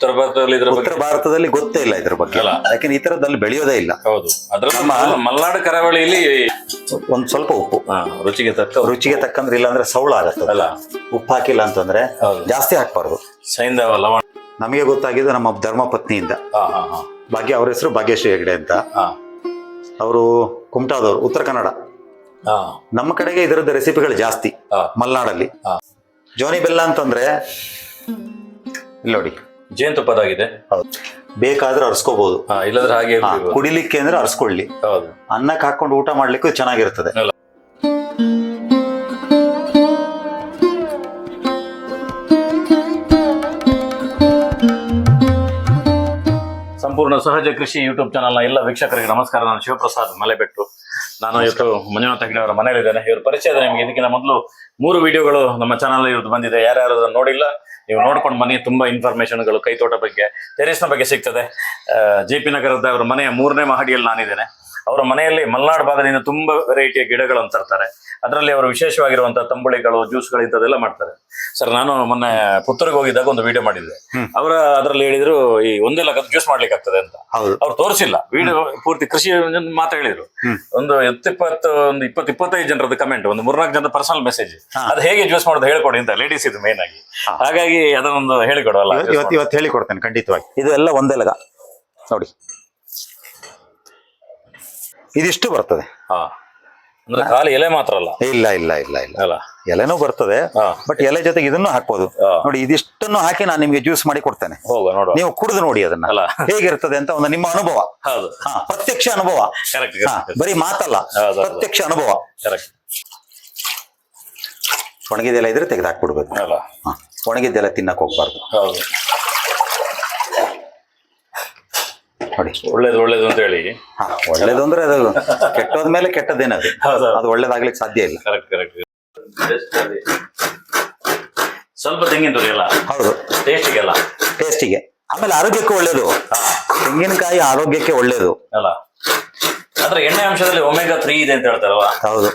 ಉತ್ತರ ಭಾರತದಲ್ಲಿ ಇದ್ರ ಬಗ್ಗೆ ಉತ್ತರ ಭಾರತದಲ್ಲಿ ಗೊತ್ತೇ ಇಲ್ಲ ಇದ್ರ ಬಗ್ಗೆ. ಅಲ್ಲ. ಯಾಕಂದ್ರೆ ಈ ತರದಲ್ಲಿ ಬೆಳೆಯೋದೇ ಇಲ್ಲ. ಹೌದು. ಅದ್ರಲ್ಲೂ ನಮ್ಮ- ಮಲ್ನಾಡು ಕರಾವಳಿಯಲ್ಲಿ ಒಂದ್ ಸ್ವಲ್ಪ ಉಪ್ಪು. ಹಾ, ರುಚಿಗೆ ತಕ್ಕ ರುಚಿಗೆ ತಕ್ಕಂದ್ರೆ ಇಲ್ಲ ಅಂದ್ರೆ ಸೌಳ ಆಗತ್ತೆ. ಅಲ್ಲ. ಉಪ್ಪು ಹಾಕಿಲ್ಲ ಅಂತಂದ್ರೆ ಹೌದು. ಜಾಸ್ತಿ ಹಾಕ್ಬಾರ್ದು. ಸೈಂಧವ ಲವಣ ನಮಗೆ ಗೊತ್ತಾಗಿದ್ದು ನಮ್ಮ ಧರ್ಮ ಪತ್ನಿಯಿಂದ ಹಾ ಹಾ ಹಾ. ಭಾಗ್ಯ ಅವ್ರ ಹೆಸರು ಭಾಗ್ಯಶ್ರೀ ಹೆಗಡೆ ಅಂತ. ಹಾ. ಅವರು ಕುಮಟಾದವರು ಉತ್ತರ ಕನ್ನಡ. ಹಾ. ನಮ್ಮ ಕಡೆಗೆ ಇದರದ ರೆಸಿಪಿಗಳು ಜಾಸ್ತಿ ಹಾ. ಮಲೆನಾಡಲ್ಲಿ. ಹಾ. ಜೋನಿ ಬೆಲ್ಲ ಅಂತಂದ್ರೆ ಇಲ್ಲಿ ನೋಡಿ. ಜೇನುತುಪ್ಪದಾಗಿದೆ. ಹೌದು. ಬೇಕಾದ್ರೆ ಅರ್ಸ್ಕೋಬಹುದು ಹಾ ಇಲ್ಲದ್ರೆ ಹಾಗೆ ಹಾ. ಕುಡಿಲಿಕ್ಕೆ ಅಂದ್ರೆ ಅರ್ಸ್ಕೊಳ್ಳಿ. ಹೌದು. ಅನ್ನಕ್ಕೆ ಹಾಕೊಂಡು ಊಟ ಮಾಡ್ಲಿಕ್ಕೂ ಚೆನ್ನಾಗಿರ್ತದೆ. ಅಲ್ಲ. ಸಂಪೂರ್ಣ ಸಹಜ ಕೃಷಿ ಯೂಟ್ಯೂಬ್ ಚಾನಲ್ನ ಎಲ್ಲ ವೀಕ್ಷಕರಿಗೆ ನಮಸ್ಕಾರ. ನಾನು ಶಿವಪ್ರಸಾದ್ ಮಲೆಬೆಟ್ಟು. ನಾನು ಇವತ್ತು ಮಂಜುನಾಥ ಹೆಗ್ಡೆ ಅವರ ಮನೆಯಲ್ಲಿದ್ದೇನೆ. ಇವ್ರ ಪರಿಚಯ ಇದೆ ನಿಮಗೆ. ಇದಕ್ಕಿಂತ ಮೊದಲು ಮೂರು ವಿಡಿಯೋಗಳು ನಮ್ಮ ಚಾನಲ್ ಇವತ್ತು ಬಂದಿದೆ. ಯಾರ್ಯಾರು ಅದನ್ನ ನೋಡಿಲ್ಲ ನೀವು ನೋಡ್ಕೊಂಡು ಬನ್ನಿ. ತುಂಬಾ ಇನ್ಫಾರ್ಮೇಶನ್ಗಳು ಕೈತೋಟ ಬಗ್ಗೆ ಟೆರಿಸ್ನ ಬಗ್ಗೆ ಸಿಗ್ತದೆ. ಜೆ ಪಿ ನಗರದ ಅವರ ಮನೆಯ ಮೂರನೇ ಮಹಡಿಯಲ್ಲಿ ನಾನಿದ್ದೇನೆ. ಅವರ ಮನೆಯಲ್ಲಿ ಮಲೆನಾಡು ಭಾಗದಿಂದ ತುಂಬಾ ವೆರೈಟಿಯ ಗಿಡಗಳನ್ನು ತರ್ತಾರೆ. ಅದರಲ್ಲಿ ಅವರು ವಿಶೇಷವಾಗಿರುವಂತಹ ತಂಬುಳಿಗಳು ಜ್ಯೂಸ್ಗಳು ಇಂಥದ್ದೆಲ್ಲ ಮಾಡ್ತಾರೆ. ಸರ್ ನಾನು ಮೊನ್ನೆ ಪುತ್ತೂರಿಗೆ ಹೋಗಿದ್ದಾಗ ಒಂದು ವಿಡಿಯೋ ಮಾಡಿದ್ದೆ. ಅವರ ಅದರಲ್ಲಿ ಹೇಳಿದ್ರು ಈ ಒಂದೇ ಲಕ್ಕ ಜ್ಯೂಸ್ ಮಾಡ್ಲಿಕ್ಕೆ ಆಗ್ತದೆ ಅಂತ ಅವ್ರು ತೋರಿಸಿಲ್ಲ. ವಿಡಿಯೋ ಪೂರ್ತಿ ಕೃಷಿ ಮಾತು ಹೇಳಿದ್ರು. ಒಂದು ಇಪ್ಪತ್ತು ಒಂದು ಇಪ್ಪತ್ತು ಇಪ್ಪತ್ತೈದು ಜನರದ ಕಮೆಂಟ್ ಒಂದು ಮೂರ್ನಾಲ್ಕು ಜನದ ಪರ್ಸನಲ್ ಮೆಸೇಜ್. ಅದು ಹೇಗೆ ಜ್ಯೂಸ್ ಮಾಡೋದು ಹೇಳ್ಕೊಡಿ ಅಂತ ಲೇಡೀಸ್ ಇದು ಮೇನ್ ಆಗಿ. ಹಾಗಾಗಿ ಅದನ್ನೊಂದು ಹೇಳಿಕೊಡುವಲ್ಲ. ಇವತ್ತು ಇವತ್ತು ಹೇಳಿಕೊಡ್ತೇನೆ ಖಂಡಿತವಾಗಿ. ಇದು ಎಲ್ಲ ಒಂದೇ ಲಗ. ನೋಡಿ. ಇದಿಷ್ಟು ಬರ್ತದೆ. ಹಾ. ಖಾಲಿ ಎಲೆ ಮಾತ್ರ ಅಲ್ಲ? ಇಲ್ಲ ಇಲ್ಲ ಇಲ್ಲ ಇಲ್ಲ. ಅಲ್ಲ? ಎಲೆನೂ ಬರ್ತದೆ ಬಟ್ ಎಲೆ ಜೊತೆಗೆ ಇದನ್ನು ಹಾಕ್ಬೋದು. ನೋಡಿ ಇದಿಷ್ಟನ್ನು ಹಾಕಿ ನಾನು ನಿಮ್ಗೆ ಜ್ಯೂಸ್ ಮಾಡಿ ಕೊಡ್ತೇನೆ. ನೀವು ಕುಡಿದು ನೋಡಿ ಅದನ್ನ. ಹೇಗಿರ್ತದೆ ಅಂತ ಒಂದು ನಿಮ್ಮ ಅನುಭವ. ಪ್ರತ್ಯಕ್ಷ ಅನುಭವ. ಬರೀ ಮಾತಲ್ಲ. ಪ್ರತ್ಯಕ್ಷ ಅನುಭವ. ಒಣಗಿದೆಲ್ಲ ಇದ್ರೆ ತೆಗೆದು ಹಾಕ್ಬಿಡ್ಬೇಕು. ಒಣಗಿದ್ದೆಲ್ಲ ತಿನ್ನಕ್ ಹೋಗ್ಬಾರ್ದು ಹೌದು ನೋಡಿ. ಒಳ್ಳೇದು ಒಳ್ಳೇದು ಅಂತ ಹೇಳಿ. ಹಾ ಒಳ್ಳೇದು ಅಂದ್ರೆ ಅದು ಕೆಟ್ಟೋದ್ಮೇಲೆ ಕೆಟ್ಟದೇನದು ಹೌದು ಅದು ಒಳ್ಳೇದಾಗ್ಲಿಕ್ಕೆ ಸಾಧ್ಯ ಇಲ್ಲ. ಕರೆಕ್ಟ್ ಕರೆಕ್ಟ್ ಸ್ವಲ್ಪ ತೆಂಗಿನ ತುರಿ ಅಲ್ಲ? ಹೌದು. ಟೇಸ್ಟಿಗೆಲ್ಲ ಟೇಸ್ಟಿಗೆ ಆಮೇಲೆ ಆರೋಗ್ಯಕ್ಕೆ ಒಳ್ಳೇದು. ತೆಂಗಿನಕಾಯಿ ಆರೋಗ್ಯಕ್ಕೆ ಒಳ್ಳೇದು. ಅಲ್ಲ. ಆದ್ರೆ ಎಣ್ಣೆ ಅಂಶದಲ್ಲಿ ಒಮೆಗಾ ತ್ರೀ ಇದೆ ಅಂತ ಹೇಳ್ತಾರಲ್ವಾ? ಹೌದು.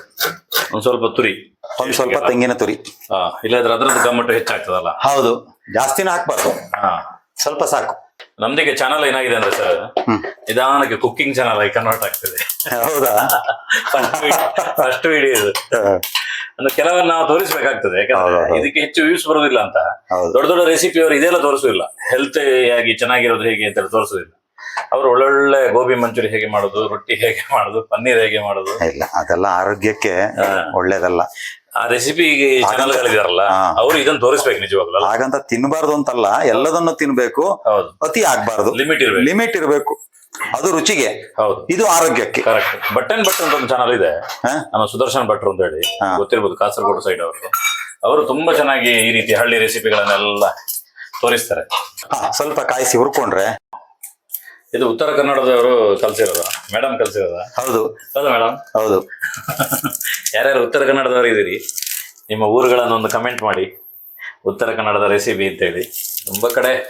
ಒಂದ್ ಸ್ವಲ್ಪ ತುರಿ. ಒಂದ್ ಸ್ವಲ್ಪ ತೆಂಗಿನ ತುರಿ. ಹಾ ಇಲ್ಲದ್ರೆ ಅದ್ರದ್ದು ಗಮ್ಮಟ್ಟು ಹೆಚ್ಚಾಗ್ತದಲ್ಲ? ಹೌದು. ಜಾಸ್ತಿನೂ ಹಾಕ್ಬಾರ್ದು. ಹಾ. ಸ್ವಲ್ಪ ಸಾಕು. ನಮ್ದೀಗ ಚಾನಲ್ ಏನಾಗಿದೆ ಅಂದ್ರೆ ಸರ್. ನಿಧಾನಕ್ಕೆ ಕುಕ್ಕಿಂಗ್ ಚಾನಲ್ ಆಗಿ ಕನ್ವರ್ಟ್ ಆಗ್ತದೆ. ಹೌದಾ? ಫಸ್ಟ್ ವಿಡಿಯೋ ಇದು. ಅಂದ್ರೆ ಕೆಲವನ್ನ ನಾವು ತೋರಿಸ್ಬೇಕಾಗ್ತದೆ ಯಾಕಂದ್ರೆ ಇದಕ್ಕೆ ಹೆಚ್ಚು ವ್ಯೂಸ್ ಬರೋದಿಲ್ಲ ಅಂತ. ದೊಡ್ಡ ದೊಡ್ಡ ರೆಸಿಪಿ ಅವರು ಇದೆಲ್ಲ ತೋರಿಸುದಿಲ್ಲ. ಹೆಲ್ತ್ ಆಗಿ ಚೆನ್ನಾಗಿರೋದು ಹೇಗೆ ಅಂತ ತೋರಿಸುದಿಲ್ಲ. ಅವರು ಒಳ್ಳೊಳ್ಳೆ ಗೋಬಿ ಮಂಚೂರಿ ಹೇಗೆ ಮಾಡೋದು ರೊಟ್ಟಿ ಹೇಗೆ ಮಾಡೋದು ಪನ್ನೀರ್ ಹೇಗೆ ಮಾಡೋದು? ಇಲ್ಲ ಅದೆಲ್ಲ ಆರೋಗ್ಯಕ್ಕೆ. ಒಳ್ಳೇದಲ್ಲ. ಆ ರೆಸಿಪಿ ಚಾನಲ್ಗಳಿದಾರಲ್ಲ ಅವ್ರು ಇದನ್ನ ತೋರಿಸ್ಬೇಕು ನಿಜವಾಗ್ಲೂ? ಹಾಗಂತ ತಿನ್ಬಾರ್ದು ಅಂತಲ್ಲ ಎಲ್ಲದನ್ನು ತಿನ್ಬೇಕು. ಹೌದು. ಅತಿ ಆಗ್ಬಾರ್ದು. ಲಿಮಿಟ್ ಇರ್ಬೇಕು. ಲಿಮಿಟ್ ಇರಬೇಕು. ಅದು ರುಚಿಗೆ. ಹೌದು. ಇದು ಆರೋಗ್ಯಕ್ಕೆ. ಕರೆಕ್ಟ್ ಬಟ್ ಅಂಡ್ ಬಟ್ ಅಂತ ಒಂದು ಚಾನಲ್ ಇದೆ? ನಮ್ಮ ಸುದರ್ಶನ್ ಭಟ್ರು ಅಂತ ಹೇಳಿ. ಗೊತ್ತಿರ್ಬೋದು ಕಾಸರಗೋಡು ಸೈಡ್ ಅವರು. ಅವರು ತುಂಬಾ ಚೆನ್ನಾಗಿ ಈ ರೀತಿ ಹಳ್ಳಿ ರೆಸಿಪಿಗಳನ್ನೆಲ್ಲ ತೋರಿಸ್ತಾರೆ. ಸ್ವಲ್ಪ ಕಾಯಿಸಿ ಹುರ್ಕೊಂಡ್ರೆ. ಇದು ಉತ್ತರ ಕನ್ನಡದವರು ಕಲ್ಸಿರೋದ. ಮೇಡಮ್ ಕಲ್ಸಿರೋದ? ಹೌದು. ಹೌದು ಮೇಡಮ್ ಹೌದು. ಯಾರ್ಯಾರು ಉತ್ತರ ಕನ್ನಡದವರು ಇದ್ದೀರಿ? ನಿಮ್ಮ ಊರುಗಳನ್ನು ಒಂದು ಕಮೆಂಟ್ ಮಾಡಿ. ಉತ್ತರ ಕನ್ನಡದ ರೆಸಿಪಿ ಅಂತೇಳಿ. ತುಂಬ ಕಡೆ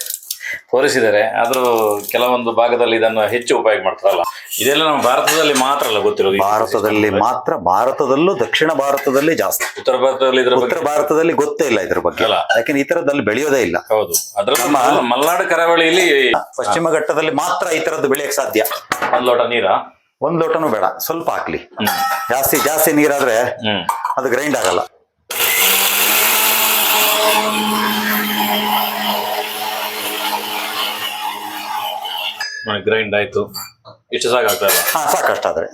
ತೋರಿಸಿದ್ದಾರೆ. ಆದರೂ ಕೆಲವೊಂದು ಭಾಗದಲ್ಲಿ ಇದನ್ನು ಹೆಚ್ಚು ಉಪಯೋಗ ಮಾಡ್ತಾರಲ್ಲ. ಇದೆಲ್ಲ ನಮ್ಮ ಭಾರತದಲ್ಲಿ ಮಾತ್ರ ಅಲ್ಲ ಗೊತ್ತಿರೋದು. ಭಾರತದಲ್ಲಿ ಮಾತ್ರ ಭಾರತದಲ್ಲೂ ದಕ್ಷಿಣ ಭಾರತದಲ್ಲಿ ಜಾಸ್ತಿ. ಉತ್ತರ ಭಾರತದಲ್ಲಿ ಇದ್ರ ಉತ್ತರ ಭಾರತದಲ್ಲಿ ಗೊತ್ತೇ ಇಲ್ಲ ಇದ್ರ ಬಗ್ಗೆ. ಯಾಕೆಂದ್ರೆ ಈ ತರದಲ್ಲಿ ಬೆಳೆಯೋದೇ ಇಲ್ಲ. ಹೌದು. ಅದ್ರಲ್ಲಿ ಮಲ್ನಾಡು ಕರಾವಳಿಯಲ್ಲಿ ಪಶ್ಚಿಮ ಘಟ್ಟದಲ್ಲಿ ಮಾತ್ರ ಈ ತರದ್ದು ಬೆಳೆಯಕ್ಕೆ ಸಾಧ್ಯ. ಒಂದ್ ಲೋಟ ನೀರ? ಒಂದ್ ಲೋಟನೂ ಬೇಡ. ಸ್ವಲ್ಪ ಹಾಕ್ಲಿ. ಜಾಸ್ತಿ ಜಾಸ್ತಿ ನೀರಾದ್ರೆ ಹ್ಮ್. ಅದು ಗ್ರೈಂಡ್ ಆಗಲ್ಲ. ಗ್ರೈಂಡ್ ಆಯ್ತು. ಇಷ್ಟು ಸಾಕಾಗ್ತಲ್ಲ ಹಾ ಸಾಕಷ್ಟಾದ್ರೆ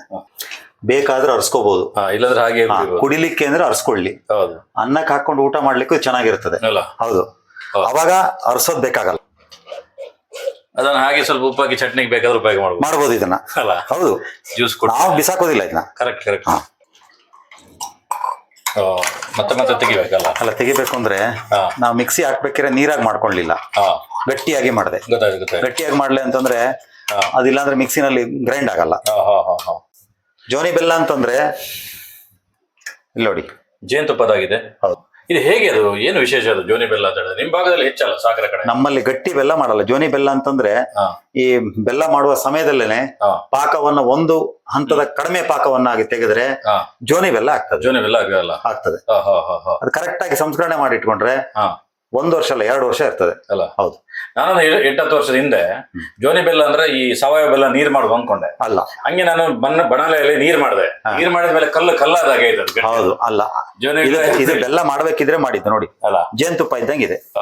ಬೇಕಾದ್ರೆ ಅರ್ಸ್ಕೋಬಹುದು ಇಲ್ಲಂದ್ರೆ ಹಾಗೆ ಹಾ. ಕುಡಿಲಿಕ್ಕೆ ಅಂದ್ರೆ ಅರ್ಸ್ಕೊಳ್ಳಿ. ಹೌದು. ಅನ್ನಕ್ಕೆ ಹಾಕೊಂಡು ಊಟ ಮಾಡ್ಲಿಕ್ಕೂ ಚೆನ್ನಾಗಿರ್ತದೆ. ಅಲ್ಲ. ಹೌದು. ಹೌದು. ಅವಾಗ ಅರ್ಸೋದ್ ಬೇಕಾಗಲ್ಲ. ಅದನ್ನ ಹಾಗೆ ಸ್ವಲ್ಪ ಉಪ್ಪಾಕಿ ಚಟ್ನಿಗೆ ಬೇಕಾದ್ರೆ ಉಪಯೋಗ ಮಾಡ್ಬೋದು. ಮಾಡ್ಬೋದು ಇದನ್ನ. ಅಲ್ಲ. ಹೌದು. ಜ್ಯೂಸ್ ಕೊಟ್ಟು. ನಾವು ಬಿಸಾಕೋದಿಲ್ಲ ಇದನ್ನ. ಕರೆಕ್ಟ್ ಕರೆಕ್ಟ್ ಹಾ. ಮತ್ತೆ ಮತ್ತೆ ತೆಗಿಬೇಕಲ್ಲ? ಅಲ್ಲ ತೆಗಿಬೇಕು ಅಂದ್ರೆ ಹಾ. ನಾವು ಮಿಕ್ಸಿ ಹಾಕ್ಬೇಕಿದ್ರೆ ನೀರಾಗಿ ಮಾಡ್ಕೊಳ್ಳಿಲ್ಲ. ಹಾ. ಗಟ್ಟಿಯಾಗಿ ಮಾಡಿದೆ. ಗೊತ್ತಾಯ್ತು ಗಟ್ಟಿಯಾಗಿ ಮಾಡ್ಲಿ ಅಂತಂದ್ರೆ ಅದಿಲ್ಲಾಂದ್ರೆ ಅದಿಲ್ಲ ಮಿಕ್ಸಿನಲ್ಲಿ ಗ್ರೈಂಡ್ ಆಗಲ್ಲ. ಜೋನಿ ಬೆಲ್ಲ ಅಂತಂದ್ರೆ ಇಲ್ಲಿ ನೋಡಿ. ಜೇನುತುಪ್ಪದಾಗಿದೆ ಹೌದು. ಇದು ಹೇಗೆ ಅದು? ಏನು ವಿಶೇಷ ಅದು ಜೋನಿ ಬೆಲ್ಲ ಅಂತ ಹೇಳಿದ್ರೆ? ನಿಮ್ ಭಾಗದಲ್ಲಿ ಹೆಚ್ಚಲ್ಲ ಸಾಗರ ಕಡೆ. ನಮ್ಮಲ್ಲಿ ಗಟ್ಟಿ ಬೆಲ್ಲ ಮಾಡಲ್ಲ. ಜೋನಿ ಬೆಲ್ಲ ಅಂತಂದ್ರೆ ಈ ಬೆಲ್ಲ ಮಾಡುವ ಸಮಯದಲ್ಲೇನೆ ಪಾಕವನ್ನ ಒಂದು ಹಂತದ ಕಡಿಮೆ ಪಾಕವನ್ನಾಗಿ ತೆಗೆದ್ರೆ ಜೋನಿ ಬೆಲ್ಲ ಆಗ್ತದೆ. ಜೋನಿ ಬೆಲ್ಲ ಆಗಲ್ಲ. ಆಗ್ತದೆ. ಹಾ ಅದು ಕರೆಕ್ಟ್ ಆಗಿ ಸಂಸ್ಕರಣೆ ಮಾಡಿ ಇಟ್ಕೊಂಡ್ರೆ ಹಾ. ಒಂದು ವರ್ಷ ಅಲ್ಲ ಎರಡು ವರ್ಷ ಇರ್ತದೆ. ಅಲ್ಲ. ಹೌದು. ನಾನು ಎಂಟತ್ತು ವರ್ಷದ ಹಿಂದೆ ಜೋನಿ ಬೆಲ್ಲ ಅಂದ್ರೆ ಈ ಸಾವಯವ ಬೆಲ್ಲ ನೀರ್ ಮಾಡುದು ಅನ್ಕೊಂಡೆ. ಅಲ್ಲ. ಹಂಗೆ ನಾನು ಬಣ್ಣ ಬಣಲೆಯಲ್ಲಿ ನೀರ್ ಮಾಡಿದೆ. ನೀರ್ ಮಾಡಿದ್ಮೇಲೆ ಕಲ್ಲು ಕಲ್ಲಾದಾಗೆ ಹೌದು ಅಲ್ಲ. ಜೋನಿ ಇದು ಬೆಲ್ಲ- ಮಾಡ್ಬೇಕಿದ್ರೆ ಮಾಡಿದ್ದು ನೋಡಿ. ಅಲ್ಲ. ಜೇನುತುಪ್ಪ ಇದ್ದಂಗೆ ಇದೆ.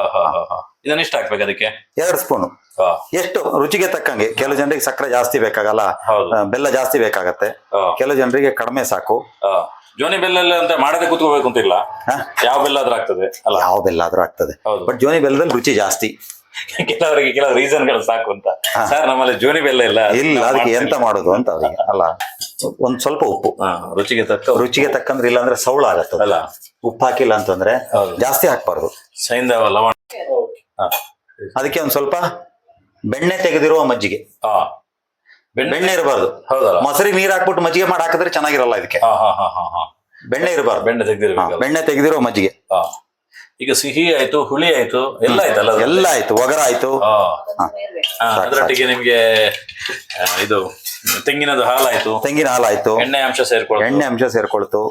ಇದನ್ನ ಇಷ್ಟ ಹಾಕ್ಬೇಕು ಅದಕ್ಕೆ? ಎರಡು ಸ್ಪೂನು. ಎಷ್ಟು ರುಚಿಗೆ ತಕ್ಕಂಗೆ. ಕೆಲವು ಜನರಿಗೆ ಸಕ್ಕರೆ ಜಾಸ್ತಿ ಬೇಕಾಗಲ್ಲ. ಬೆಲ್ಲ ಜಾಸ್ತಿ ಬೇಕಾಗತ್ತೆ. ಕೆಲವು ಜನರಿಗೆ ಕಡಿಮೆ ಸಾಕು. ಜೋನಿ ಬೆಲ್ಲ ಎಲ್ಲ ಅಂತ ಮಾಡದೆ ಕೂತ್ಕೋಬೇಕು ಅಂತ ಇಲ್ಲ ಯಾವ ಬೆಲ್ಲ ಆದ್ರೂ ಆಗ್ತದೆ ಅಲ್ಲ? ಯಾವ ಬೆಲ್ಲ ಆದ್ರೂ ಆಗ್ತದೆ. ಬಟ್ ಜೋನಿ ಬೆಲ್ಲದಲ್ಲಿ ರುಚಿ ಜಾಸ್ತಿ. ಕೆಲವರಿಗೆ ಕೆಲವು ರೀಸನ್ಗಳು ಸಾಕು ಅಂತ. ಸರ್ ನಮ್ಮಲ್ಲಿ ಜೋನಿ ಬೆಲ್ಲ ಇಲ್ಲ. ಇಲ್ಲ ಅದಕ್ಕೆ ಎಂತ ಮಾಡೋದು ಅಂತ ಅವರಿಗೆ ಅಲ್ಲ. ಒಂದ್ ಸ್ವಲ್ಪ ಉಪ್ಪು. ರುಚಿಗೆ ತಕ್ಕ ರುಚಿಗೆ ತಕ್ಕಂದ್ರೆ ಇಲ್ಲ ಅಂದ್ರೆ ಸೌಳ ಆಗತ್ತೆ ಅಲ್ಲ. ಉಪ್ಪು ಹಾಕಿಲ್ಲ ಅಂತಂದ್ರೆ ಜಾಸ್ತಿ ಹಾಕ್ಬಾರ್ದು. ಸೈಂದವ ಲವಣ. ಅದಕ್ಕೆ ಒಂದ್ ಸ್ವಲ್ಪ ಬೆಣ್ಣೆ ತೆಗೆದಿರುವ ಮಜ್ಜಿಗೆ. ಬೆಣ್ಣೆ ಇರಬಾರ್ದು. ಹೌದಲ್ಲ? ಮೊಸರಿ ನೀರ್ ಹಾಕ್ಬಿಟ್ಟು ಮಜ್ಜಿಗೆ ಮಾಡಿ ಹಾಕಿದ್ರೆ ಚೆನ್ನಾಗಿರಲ್ಲ ಇದಕ್ಕೆ. ಬೆಣ್ಣೆ ಇರಬಾರ್ದು. ಬೆಣ್ಣೆ ತೆಗೆದಿರಬೇಕು ಬೆಣ್ಣೆ ತೆಗೆದಿರೋ ಮಜ್ಜಿಗೆ. ಈಗ ಸಿಹಿ ಆಯ್ತು ಹುಳಿ ಆಯ್ತು ಎಲ್ಲ ಆಯ್ತಲ್ಲ? ಎಲ್ಲ ಆಯ್ತು ಒಗರ ಆಯ್ತು. ಅದರೊಟ್ಟಿಗೆ ನಿಮ್ಗೆ ಇದು ತೆಂಗಿನದು ಹಾಲಾಯ್ತು. ತೆಂಗಿನ ಹಾಲಾಯ್ತು. ಎಣ್ಣೆ ಅಂಶ ಸೇರ್ಕೊಳ್ತು. ಎಣ್ಣೆ ಅಂಶ ಸೇರ್ಕೊಳ್ತು.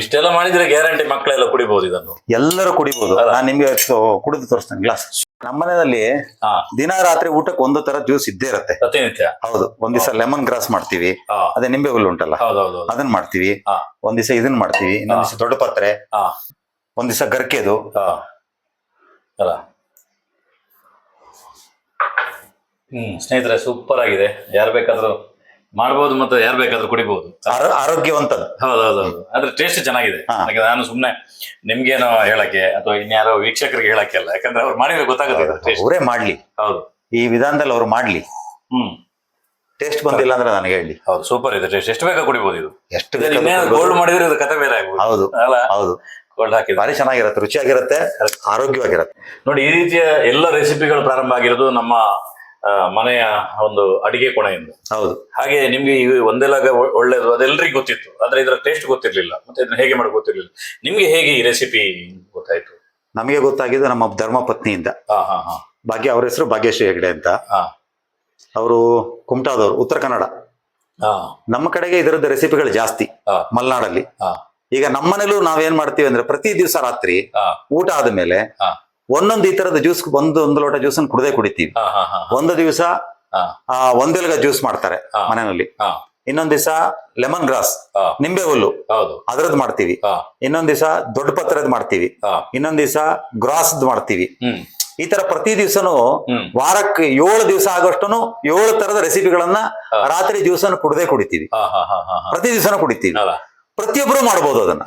ಇಷ್ಟೆಲ್ಲ ಮಾಡಿದ್ರೆ ಗ್ಯಾರಂಟಿ ಮಕ್ಕಳೆಲ್ಲ ಕುಡಿಬಹುದು ಇದನ್ನು. ಎಲ್ಲರೂ ಕುಡಿಬಹುದು ನಾನು ನಿಮ್ಗೆ ಕುಡಿದು ತೋರಿಸ್ತೇನೆ ಗ್ಲಾಸ್ ನಮ್ಮನೆಯಲ್ಲಿ ಮನೆಯಲ್ಲಿ ದಿನ ರಾತ್ರಿ ಊಟಕ್ಕೆ ಒಂದು ತರ ಜ್ಯೂಸ್ ಇದ್ದೇ ಇರುತ್ತೆ. ಪ್ರತಿನಿತ್ಯ. ಹೌದು ಒಂದ್ ದಿವಸ ಲೆಮನ್ ಗ್ರಾಸ್ ಮಾಡ್ತೀವಿ. ಅದೇ ನಿಂಬೆ ಹುಲ್ಲು ಉಂಟಲ್ಲ? ಅದನ್ನ ಮಾಡ್ತೀವಿ. ಹಾ. ಒಂದ್ ದಿವಸ ಇದನ್ನ ಮಾಡ್ತೀವಿ ಇನ್ನೊಂದ್ ದಿವಸ ದೊಡ್ಡ ಪತ್ರೆ. ಹಾ. ಒಂದ್ ದಿವಸ ಗರ್ಕೆದು. ಹಾ. ಅಲ್ಲ. ಹ್ಮ್ ಸ್ನೇಹಿತರೆ ಸೂಪರ್ ಆಗಿದೆ. ಯಾರು ಬೇಕಾದ್ರೂ ಮಾಡ್ಬೋದು ಮತ್ತೆ ಯಾರು ಬೇಕಾದ್ರೂ ಕುಡಿಬಹುದು ಆರೋ- ಆರೋಗ್ಯವಂತದ್ದು. ಹೌದು. ಅದ್ರ ಟೇಸ್ಟ್ ಚೆನ್ನಾಗಿದೆ. ಯಾಕಂದ್ರೆ ನಾನು ಸುಮ್ನೆ ನಿಮ್ಗೇನೋ ಹೇಳಕ್ಕೆ ಅಥವಾ ಇನ್ಯಾರೋ ವೀಕ್ಷಕರಿಗೆ ಹೇಳಕ್ಕೆ ಅಲ್ಲ. ಯಾಕಂದ್ರೆ ಅವ್ರು ಮಾಡಿದ್ರೆ ಗೊತ್ತಾಗುತ್ತೆ ಅವರೇ ಮಾಡ್ಲಿ. ಹೌದು. ಈ ವಿಧಾನದಲ್ಲಿ ಅವ್ರು ಮಾಡ್ಲಿ. ಹ್ಮ್. ಟೇಸ್ಟ್ ಬಂದಿಲ್ಲ ಅಂದ್ರೆ ನನಗೆ ಹೇಳಿ. ಹೌದು ಸೂಪರ್ ಇದೆ ಟೇಸ್ಟ್ ಎಷ್ಟು ಬೇಕಾ ಕುಡಿಬಹುದು ಇದು. ಎಷ್ಟು ಗೋಲ್ಡ್ ಮಾಡಿದ್ರೆ ಇದು ಕತೆ ಬೇರೆ ಆಗ್ಬೋದು. ಹೌದು ಅಲ್ಲ? ಹೌದು. ಗೋಲ್ಡ್ ಹಾಕಿದ್ರೆ. ಭಾರಿ ಚೆನ್ನಾಗಿರುತ್ತೆ ರುಚಿಯಾಗಿರುತ್ತೆ ಆರೋಗ್ಯವಾಗಿರುತ್ತೆ. ನೋಡಿ ಈ ರೀತಿಯ ಎಲ್ಲ ರೆಸಿಪಿಗಳು ಪ್ರಾರಂಭ ಆಗಿರೋದು ನಮ್ಮ ಮನೆಯ ಒಂದು ಅಡಿಗೆ ಕೋಣೆಯಿಂದ ಹೌದು. ಹಾಗೆ ನಿಮ್ಗೆ ಈಗ ಒಂದೆಲ್ಲ ಒಳ್ಳೇದು ಅದೆಲ್ಲರಿಗೂ ಗೊತ್ತಿತ್ತು. ಆದ್ರೆ ಇದರ ಟೇಸ್ಟ್ ಗೊತ್ತಿರ್ಲಿಲ್ಲ. ಮತ್ತೆ ಇದನ್ನ ಹೇಗೆ ಮಾಡೋದು ಗೊತ್ತಿರ್ಲಿಲ್ಲ. ನಿಮ್ಗೆ ಹೇಗೆ ಈ ರೆಸಿಪಿ ಗೊತ್ತಾಯ್ತು? ನಮಗೆ ಗೊತ್ತಾಗಿದ್ದು ನಮ್ಮ ಧರ್ಮ ಪತ್ನಿಯಿಂದ. ಹಾ ಹಾ ಹಾ. ಭಾಗ್ಯ ಅವ್ರ ಹೆಸರು ಭಾಗ್ಯಶ್ರೀ ಹೆಗಡೆ ಅಂತ. ಹಾ. ಅವರು ಕುಮಟಾದವರು ಉತ್ತರ ಕನ್ನಡ. ಹಾ. ನಮ್ಮ ಕಡೆಗೆ ಇದರದ ರೆಸಿಪಿಗಳು ಜಾಸ್ತಿ ಮಲ್ನಾಡಲ್ಲಿ. ಈಗ ನಮ್ಮನೇಲೂ ನಾವೇನ್ ಮಾಡ್ತೀವಿ ಅಂದ್ರೆ ಪ್ರತಿ ದಿವಸ ರಾತ್ರಿ ಊಟ ಆದ್ಮೇಲೆ ಹಾ. ಒಂದೊಂದು ಈ ತರದ ಜ್ಯೂಸ್ ಒಂದು ಒಂದು ಲೋಟ ಜ್ಯೂಸ್ ಅನ್ನು ಕುಡದೆ ಕುಡಿತೀವಿ. ಒಂದು ದಿವಸ ಆ ಒಂದೆಲ್ಗ ಜ್ಯೂಸ್ ಮಾಡ್ತಾರೆ. ಮನೆಯಲ್ಲಿ. ಇನ್ನೊಂದ್ ದಿವಸ ಲೆಮನ್ ಗ್ರಾಸ್ ನಿಂಬೆ ಹುಲ್ಲು ಹೌದು. ಅದ್ರದ್ದು ಮಾಡ್ತೀವಿ. ಇನ್ನೊಂದ್ ದಿವಸ ದೊಡ್ಡ ಪತ್ರದ ಮಾಡ್ತೀವಿ. ಇನ್ನೊಂದ್ ದಿವಸ ಗ್ರಾಸ್ದ್ ಮಾಡ್ತೀವಿ. ಈ ತರ ಪ್ರತಿ ದಿವಸನು ವಾರಕ್ಕೆ ಏಳು ದಿವಸ ಆಗೋಷ್ಟನು ಏಳು ತರದ ರೆಸಿಪಿಗಳನ್ನ ರಾತ್ರಿ ದಿವಸನು ಕುಡದೆ ಕುಡಿತೀವಿ. ಹಾ ಹಾ ಹಾ ಹಾ ಹಾ. ಪ್ರತಿ ದಿವಸನು ಕುಡಿತೀವಿ. ಪ್ರತಿಯೊಬ್ಬರು ಮಾಡ್ಬೋದು ಅದನ್ನ.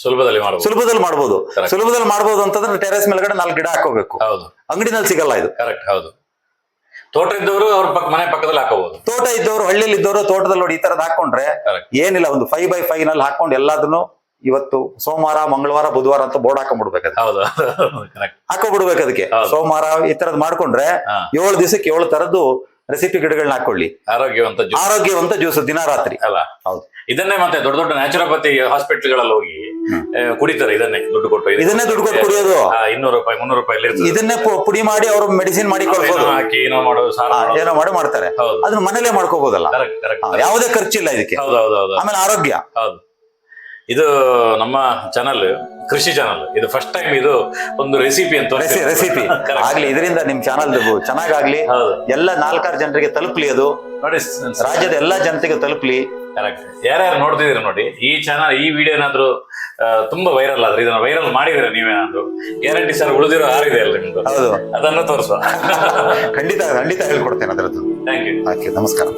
ಸುಲಭದಲ್ಲಿ ಮಾಡಬಹುದು ಸುಲಭದಲ್ಲಿ ಮಾಡಬಹುದು ಸುಲಭದಲ್ಲಿ ಮಾಡಬಹುದು ಅಂತಂದ್ರೆ ಟೆರೆಸ್ ಮೇಲ್ಗಡೆ ನಾಲ್ಕು ಗಿಡ ಹಾಕೋಬೇಕು ಹೌದು. ಅಂಗಡಿನಲ್ಲಿ ಸಿಗಲ್ಲ ಇದು. ಕರೆಕ್ಟ್ ಹೌದು. ತೋಟ ಇದ್ದವರು ಅವ್ರ ಪಕ್ಕ ಮನೆ ಪಕ್ಕದಲ್ಲಿ ಹಾಕೋಬಹುದು ತೋಟ ಇದ್ದವರು ಹಳ್ಳಿಯಲ್ಲಿ ಇದ್ದವರು ತೋಟದಲ್ಲಿ ನೋಡಿ ಈ ತರದ್ ಹಾಕೊಂಡ್ರೆ ಏನಿಲ್ಲ ಒಂದು ಫೈವ್ ಬೈ ಫೈವ್ನಲ್ಲಿ ಹಾಕೊಂಡು ಎಲ್ಲದನ್ನು ಇವತ್ತು ಸೋಮವಾರ ಮಂಗಳವಾರ ಬುಧವಾರ ಅಂತ ಬೋರ್ಡ್ ಹಾಕೊಂಡ್ಬಿಡ್ಬೇಕು. ಹೌದು ಹಾಕೊಂಡ್ಬಿಡ್ಬೇಕು ಅದಕ್ಕೆ. ಸೋಮವಾರ ಈ ತರದ್ ಮಾಡ್ಕೊಂಡ್ರೆ ಏಳು ದಿವಸಕ್ಕೆ ಏಳು ತರದ್ದು ರೆಸಿಪಿ ಗಿಡಗಳನ್ನ ಹಾಕೊಳ್ಳಿ ಆರೋಗ್ಯವಂತ ಆರೋಗ್ಯವಂತ ಜ್ಯೂಸ್ ದಿನ ರಾತ್ರಿ. ಅಲ್ಲ. ಹೌದು. ಇದನ್ನೇ ಮತ್ತೆ ದೊಡ್ಡ ದೊಡ್ಡ ನ್ಯಾಚುರೋಪತಿ ಹಾಸ್ಪಿಟಲ್ಗಳಲ್ಲಿ ಹೋಗಿ ಕುಡಿತಾರೆ ಇದನ್ನೇ ದುಡ್ಡು ಕೊಟ್ಟು ಇದನ್ನೇ ದುಡ್ಡು ಕೊಟ್ಟು ಕುಡಿಯೋದು? ಇನ್ನೂರು ರೂಪಾಯಿ ಮುನ್ನೂರು ರೂಪಾಯಿ ಇದನ್ನೇ ಪುಡಿ ಮಾಡಿ ಅವರು ಮೆಡಿಸಿನ್ ಮಾಡಿ ಹಾಕಿ ಏನೋ ಮಾಡೋದು ಏನೋ ಮಾಡಿ ಮಾಡ್ತಾರೆ. ಅದನ್ನ ಮನೇಲೆ ಮಾಡ್ಕೋಬಹುದಲ್ಲ ಯಾವುದೇ ಖರ್ಚಿಲ್ಲ ಇದಕ್ಕೆ. ಹೌದು ಹೌದು ಹೌದು. ಆಮೇಲೆ ಆರೋಗ್ಯ. ಹೌದು. ಇದು ನಮ್ಮ ಚಾನಲ್ ಕೃಷಿ ಚಾನಲ್ ಇದು ಫಸ್ಟ್ ಟೈಮ್ ಇದು ಒಂದು ರೆಸಿಪಿ ಅಂತ ರೆಸಿ ರೆಸಿಪಿ. ಆಗ್ಲಿ ಇದರಿಂದ ನಿಮ್ ಚಾನಲ್ ಚೆನ್ನಾಗಾಗ್ಲಿ. ಎಲ್ಲ ನಾಲ್ಕಾರು ಜನರಿಗೆ ತಲುಪ್ಲಿ ಅದು. ನೋಡಿ ರಾಜ್ಯದ ಎಲ್ಲಾ ಜನತೆಗೆ ತಲುಪ್ಲಿ. ಕರೆಕ್ಟ್ ಯಾರ್ಯಾರು ನೋಡ್ತಿದ್ದೀರಾ ನೋಡಿ ಈ ಚಾನಲ್ ಈ ವಿಡಿಯೋ ಏನಾದ್ರು ತುಂಬಾ ವೈರಲ್ ಆದ್ರೆ ಇದನ್ನ ವೈರಲ್ ಮಾಡಿದ್ರೆ ನೀವೇನಾದ್ರು ಗ್ಯಾರಂಟಿ ಸರ್ ಉಳಿದಿರೋ ಆರಿದೆ ಅಲ್ಲ ನಿಮ್ದು. ಹೌದು. ಅದನ್ನು ತೋರಿಸುವ. ಖಂಡಿತ ಖಂಡಿತ ಹೇಳ್ಕೊಡ್ತೇನೆ ಅದರದ್ದು. ಥ್ಯಾಂಕ್ ಯು ಓಕೆ ನಮಸ್ಕಾರ.